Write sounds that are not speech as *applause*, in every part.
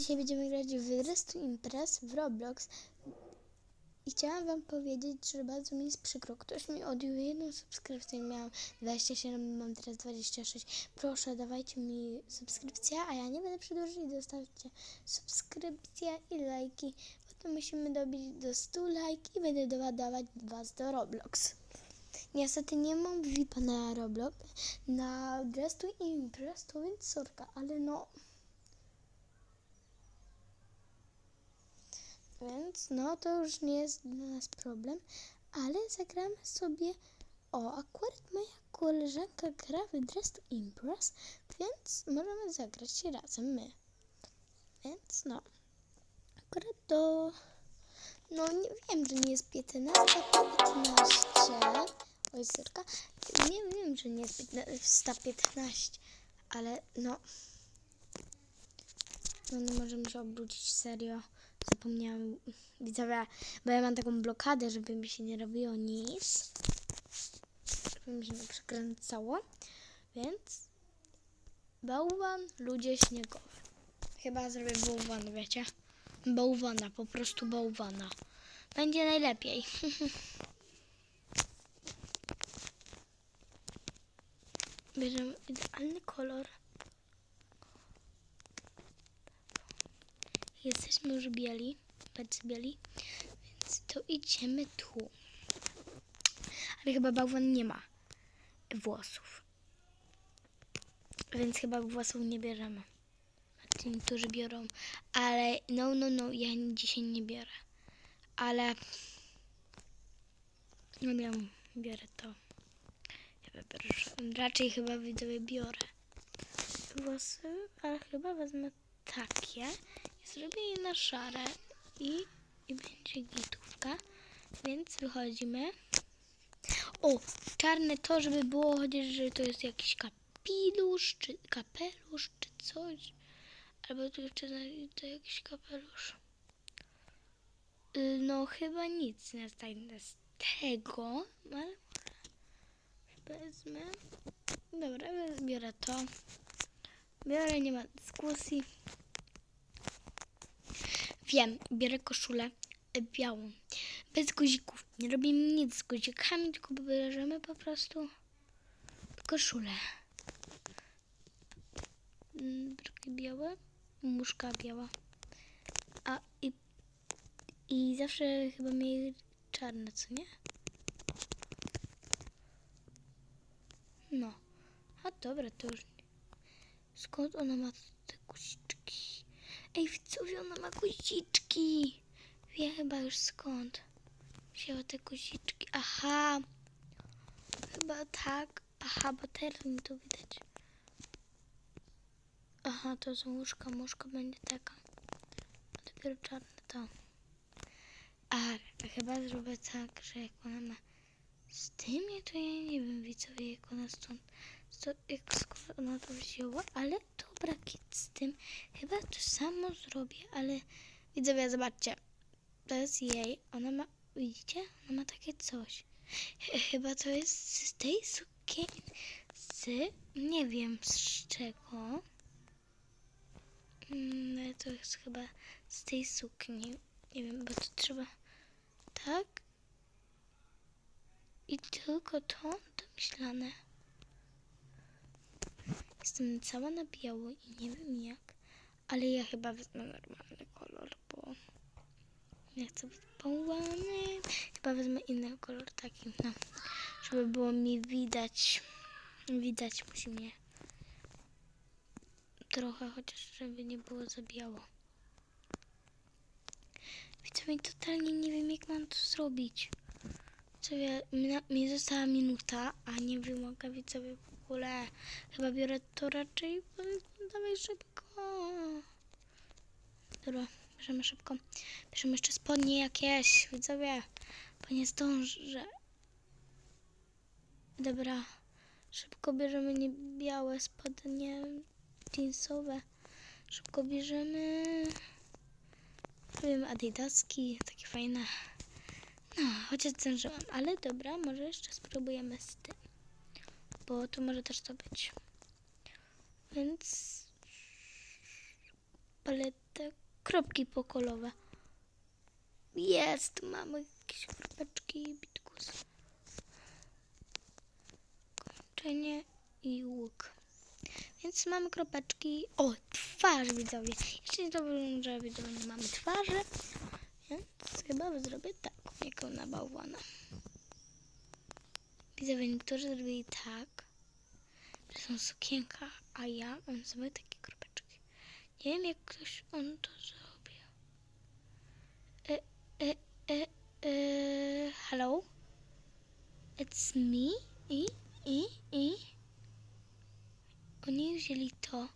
dzisiaj będziemy grać w Dress to Impress w Roblox. I chciałam wam powiedzieć, że bardzo mi jest przykro. Ktoś mi odjął jedną subskrypcję, miałam 27, mam teraz 26. Proszę, dawajcie mi subskrypcję, a ja nie będę przedłużać i dostawcie subskrypcję i lajki. Potem musimy dobić do 100 lajk i będę doładować was do Roblox. Niestety nie mam VIPa na Roblox, na Dress to Impress, to więc sorka, ale no... Więc no to już nie jest dla nas problem, ale zagramy sobie. O, akurat moja koleżanka gra w Dress to Impress, więc możemy zagrać razem my. Więc no, akurat do. No nie wiem, że nie jest 15, 15. Oj, córka. Nie wiem, że nie jest 15, 15 ale no. No nie możemy się obrócić serio. Zapomniałam, widzowie, bo ja mam taką blokadę, żeby mi się nie robiło nic. Żeby mi się nie przekręcało. Więc bałwan, ludzie śniegowe. Chyba zrobię bałwan, wiecie? Bałwana, po prostu bałwana. Będzie najlepiej. *laughs* Bierzemy idealny kolor. Jesteśmy już bieli, bardzo bieli, więc to idziemy tu. Ale chyba bałwan nie ma włosów. Więc chyba włosów nie bierzemy. Niektórzy biorą. Ale no, no, no, ja dzisiaj nie biorę. Ale no wiem, biorę to. Ja raczej chyba widzowie biorę włosy, ale chyba wezmę takie. Zrobię je na szare i, i będzie gitówka. Więc wychodzimy. O, czarne to, żeby było chociaż, że to jest jakiś kapilusz, czy kapelusz, czy coś. Albo tu jeszcze to jakiś kapelusz. Y, No chyba nic nie stajne z tego, ale wezmę. Dobra, biorę to. Biorę, nie ma dyskusji. Wiem, biorę koszulę e, białą, bez guzików. Nie robimy nic z guzikami, tylko bierzemy po prostu koszulę. Mm, Drugie białe, muszka biała. A i, i zawsze chyba mieli czarne, co nie? No. A dobra, to już nie. Skąd ona ma te guziczki? Ej, widzowie, ona ma guziczki. Wie chyba już skąd. Wzięła te guziczki. Aha. Chyba tak. Aha, bo mi to widać. Aha, to są łóżka. Muszka będzie taka. A dopiero czarne to. A, chyba zrobię tak, że jak ona ma z tym, to ja nie wiem, widzowie, jak ona stąd, stąd, jak skąd ona to wzięła, ale dobra, kit z tym, chyba to samo zrobię, ale widzowie, zobaczcie, to jest jej, ona ma, widzicie, ona ma takie coś, Ch- chyba to jest z tej sukienki, z, nie wiem z czego, ale to jest chyba z tej sukni, nie wiem, bo to trzeba, tak, i tylko to domyślane. Jestem cała na biało i nie wiem jak, ale ja chyba wezmę normalny kolor, bo nie chcę być bałwany. Chyba wezmę inny kolor taki, no, żeby było mi widać. Widać musi mnie trochę, chociaż żeby nie było za biało. Widzę, totalnie nie wiem jak mam to zrobić. Sobie, mi, została minuta, a nie wymogę widzowie w ogóle. Chyba biorę to raczej. Dawaj szybko. Dobra, bierzemy szybko. Bierzemy jeszcze spodnie jakieś, widzowie, bo nie zdążę. Dobra, szybko bierzemy nie białe spodnie jeansowe. Szybko bierzemy, nie wiem, adidaski, takie fajne. No, chociaż zdążyłam, ale dobra, może jeszcze spróbujemy z tym. Bo to może też to być. Więc paletę, kropki pokolowe. Jest, mamy jakieś kropeczki, bitkus. Kończenie i łuk. Więc mamy kropeczki. O, twarz widzowie. Jeszcze nie było, że widzowie nie mamy twarzy. Więc chyba zrobię taką, jaką na bałwana. Widzowie, niektórzy zrobili tak, że są sukienka, a ja mam sobie takie kropeczki. Nie wiem, jak ktoś on to zrobił. E, e, e, e, hello? It's me? I, i, i? Oni wzięli to.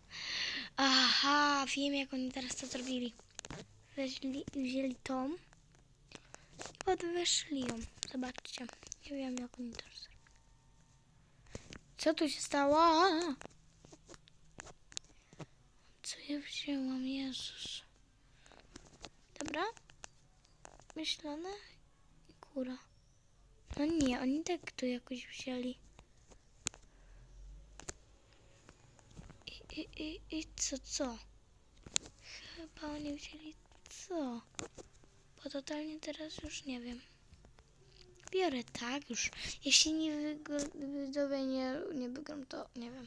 Aha, wiem jak oni teraz to zrobili. Weźli, wzięli tą i podwyższyli ją. Zobaczcie. Nie wiem jak oni to zrobili. Co tu się stało? Co ja wzięłam? Jezus. Dobra. Myślone i kura. No nie, oni tak tu jakoś wzięli. I, i, i, i co, co? Chyba oni wzięli co? Bo totalnie teraz już nie wiem. Biorę tak już. Jeśli nie widzowie nie, nie wygram, to nie wiem.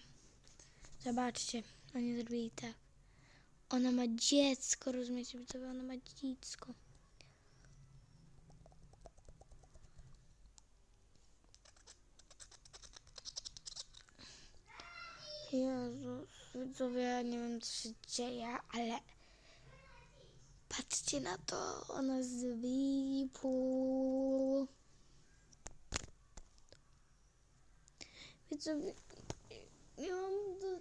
Zobaczcie, oni zrobili tak. Ona ma dziecko, rozumiecie widzowie? Ona ma dziecko. Jezus, widzowie, nie wiem co się dzieje, ale patrzcie na to, ona z VIP-u. Widzowie, ja mam do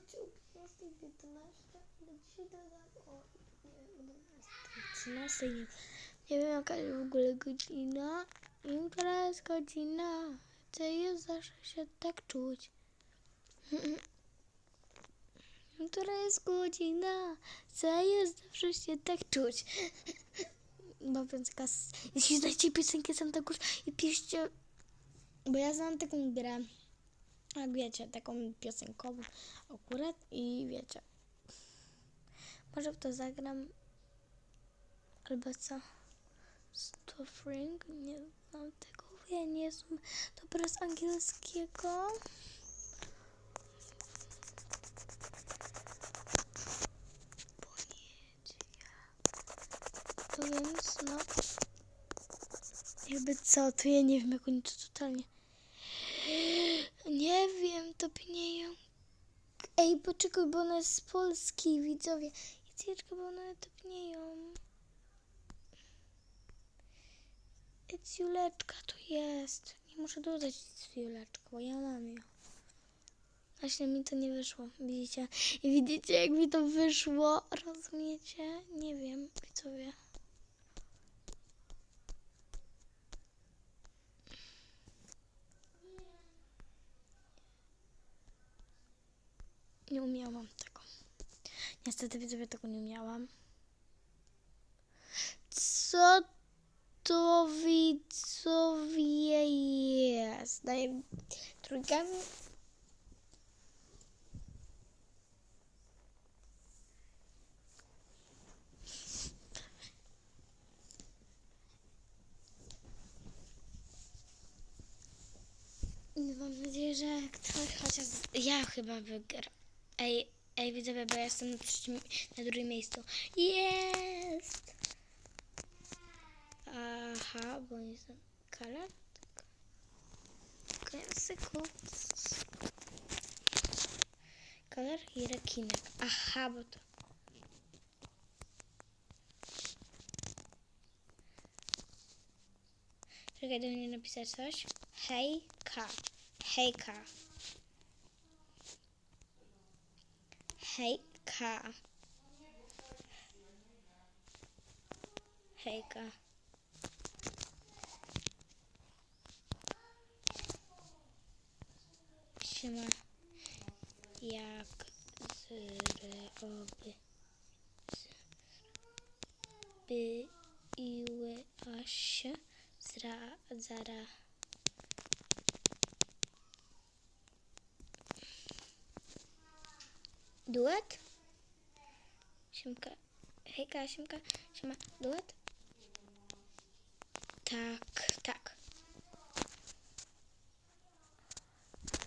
15, ale dzisiaj dodam o nie wiem, 13, nie, nie wiem jaka jest w ogóle godzina. I która jest godzina? Chcę jest zawsze się tak czuć. *laughs* Która jest godzina? Co jest zawsze się tak czuć? Bo piosenka... s- Jeśli znacie piosenkę Santa Cruz i piszcie... Bo ja znam taką grę. Jak wiecie, taką piosenkową akurat i wiecie. Może w to zagram. Albo co? Stuffing? Nie znam tego. Ja nie znam dobra z angielskiego. To więc no. Jakby co, to ja nie wiem jak oni to totalnie. Nie wiem, to pnieją. Ej, poczekaj, bo ona jest z Polski, widzowie. Jaceczka, bo one topnieją. It's Juleczka, to jest. Nie muszę dodać z Juleczka, bo ja mam ją. Właśnie mi to nie wyszło, widzicie? I widzicie, jak mi to wyszło, rozumiecie? Nie wiem, widzowie. Umiałam tego. Niestety widzowie tego nie umiałam. Co to widzowie jest? Daję trójkami. Mam nadzieję, że ktoś chociaż ja chyba wygram. Ej, ej widzowie, bo ja jestem na trzecim, na drugim miejscu. Jest! Aha, bo nie jestem kolor. Kojarzyku. Kolor i rekinek. Aha, bo to... Czekaj, do mnie napisać coś. Hejka. Hejka. Hejka. Hejka. Siema. Jak zrobię były się zra, zara. Duet? Siemka. hejka, siemka, siema, duet? Tak, tak.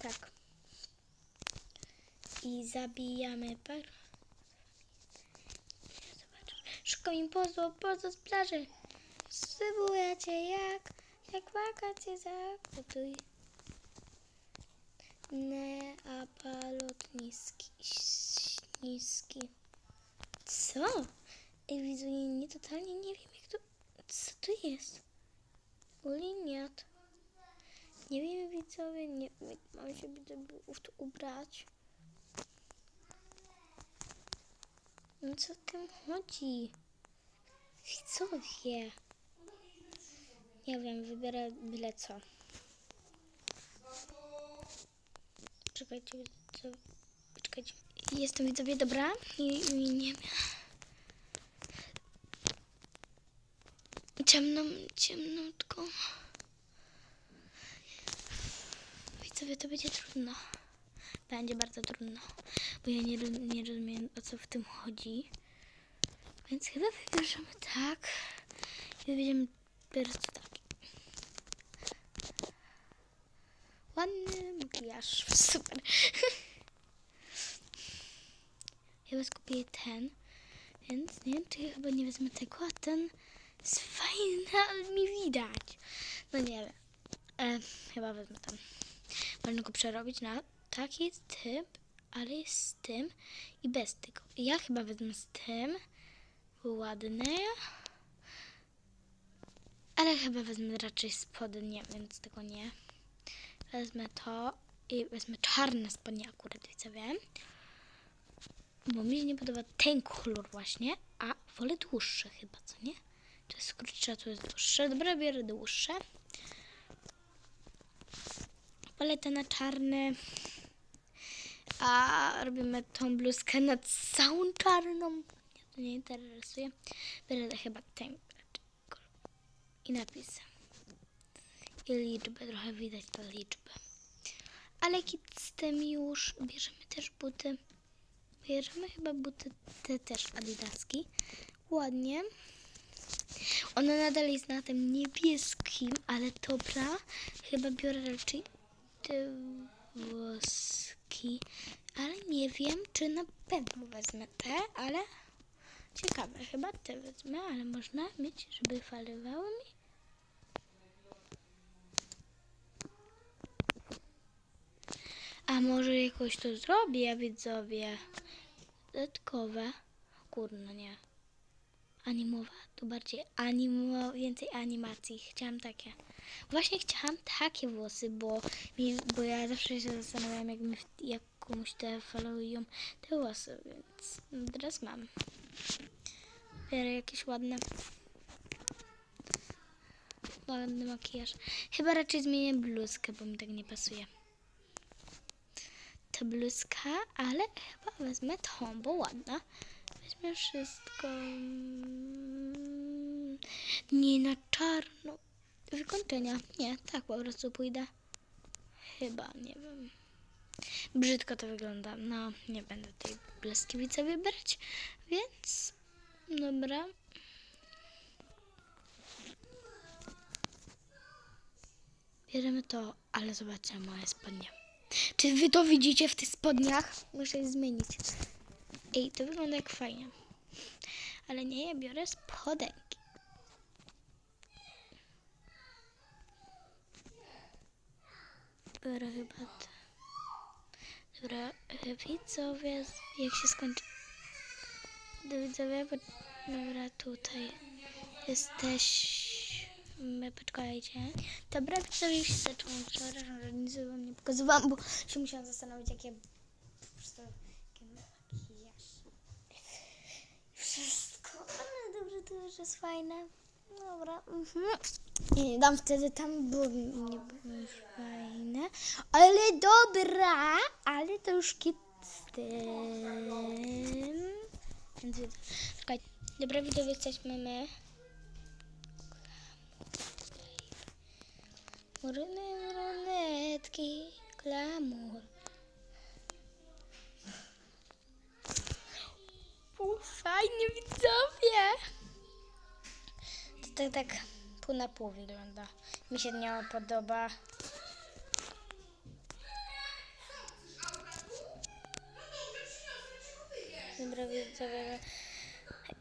Tak. I zabijamy par. Zobacz. Szukam impozu, pozo z plaży. Zwybuję cię jak, jak wakacje zagotuj. Neapalot niski, niski. Co? Ej, widzę, nie, nie totalnie nie wiem jak to... Co to jest? Uliniat. Nie wiem, widzowie, nie mam się w to ubrać. No co w tym chodzi? Widzowie. Nie wiem, wybiorę byle co. Czekajcie, widzowie. Czekajcie. Jestem widzowie, dobra? I, i nie. Ciemną, ciemnutką. Widzowie, to będzie trudno. Będzie bardzo trudno, bo ja nie, nie rozumiem o co w tym chodzi. Więc chyba wybierzemy tak. I wybierzemy po prostu taki. Ładny makijaż. *laughs* Super. Chyba skupię ten. Więc nie wiem, czy chyba nie wezmę tego, a ten jest fajny, ale mi widać. No nie wiem. E, chyba wezmę ten. Można go przerobić na taki typ, ale jest z tym i bez tego. Ja chyba wezmę z tym. Ładny. Ale chyba wezmę raczej spodnie, więc tego nie. Wezmę to i wezmę czarne spodnie akurat, widzowie. Bo mi się nie podoba ten kolor właśnie, a wolę dłuższe chyba, co nie? To jest krótsze, to jest dłuższe. Dobra, biorę dłuższe. Paletę na czarny. A robimy tą bluzkę na całą czarną. Mnie to nie interesuje. Biorę chyba ten kolor. I napisy. I liczbę, trochę widać tę liczbę. Ale kit z tym już bierzemy też buty. Bierzemy chyba buty te też adidaski. Ładnie. Ona nadal jest na tym niebieskim, ale dobra. Chyba biorę raczej te włoski. Ale nie wiem, czy na pewno wezmę te, ale ciekawe. Chyba te wezmę, ale można mieć, żeby falowały mi. A może jakoś to zrobię, widzowie? Dodatkowe. Kurno, nie. Animowa, to bardziej animo, więcej animacji. Chciałam takie. Właśnie chciałam takie włosy, bo, mi, bo ja zawsze się zastanawiam, jak, mi, jak komuś te falują te włosy, więc teraz mam. Biorę jakieś ładne. Ładny makijaż. Chyba raczej zmienię bluzkę, bo mi tak nie pasuje. Ta bluzka, ale chyba wezmę tą, bo ładna. Weźmie wszystko. mm, Nie na czarno. Wykończenia. Nie, tak po prostu pójdę. Chyba, nie wiem. Brzydko to wygląda. No, nie będę tej bleskiwicy wybierać, więc dobra. Bierzemy to, ale zobaczcie moje spodnie. Czy wy to widzicie w tych spodniach? Muszę je zmienić. Ej, to wygląda jak fajnie. Ale nie, ja biorę spodenki. Biorę chyba te. Dobra, e, widzowie, jak się skończy... Do widzowie, bo... Dobra, tutaj jesteśmy, poczekajcie. Dobra, widzowie, się zaczęłam, przepraszam, że nic wam nie pokazywałam, bo się musiałam zastanowić, jakie... Po prostu, jaki makijaż. Wszystko, ale dobrze, to już jest fajne. Dobra. Mhm. Dam wtedy tam, bo nie było już fajne. Ale dobra, ale to już kit z tym. Dobra, widzowie, jesteśmy my. Muryny, brunetki, klamur. Fajnie, widzowie. To tak, tak pół na pół wygląda. Mi się nie podoba. Dobra, widzowie.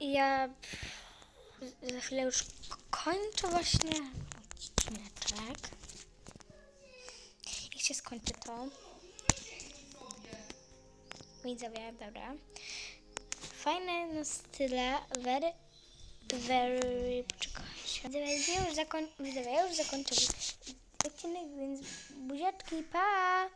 Ja za chwilę już kończę właśnie odcineczek. Się skończy to? Widzowie, dobra. Fajne no style, very, very, poczekajcie. Widzowie, już, zakoń, już zakończę odcinek, więc buziaczki, pa!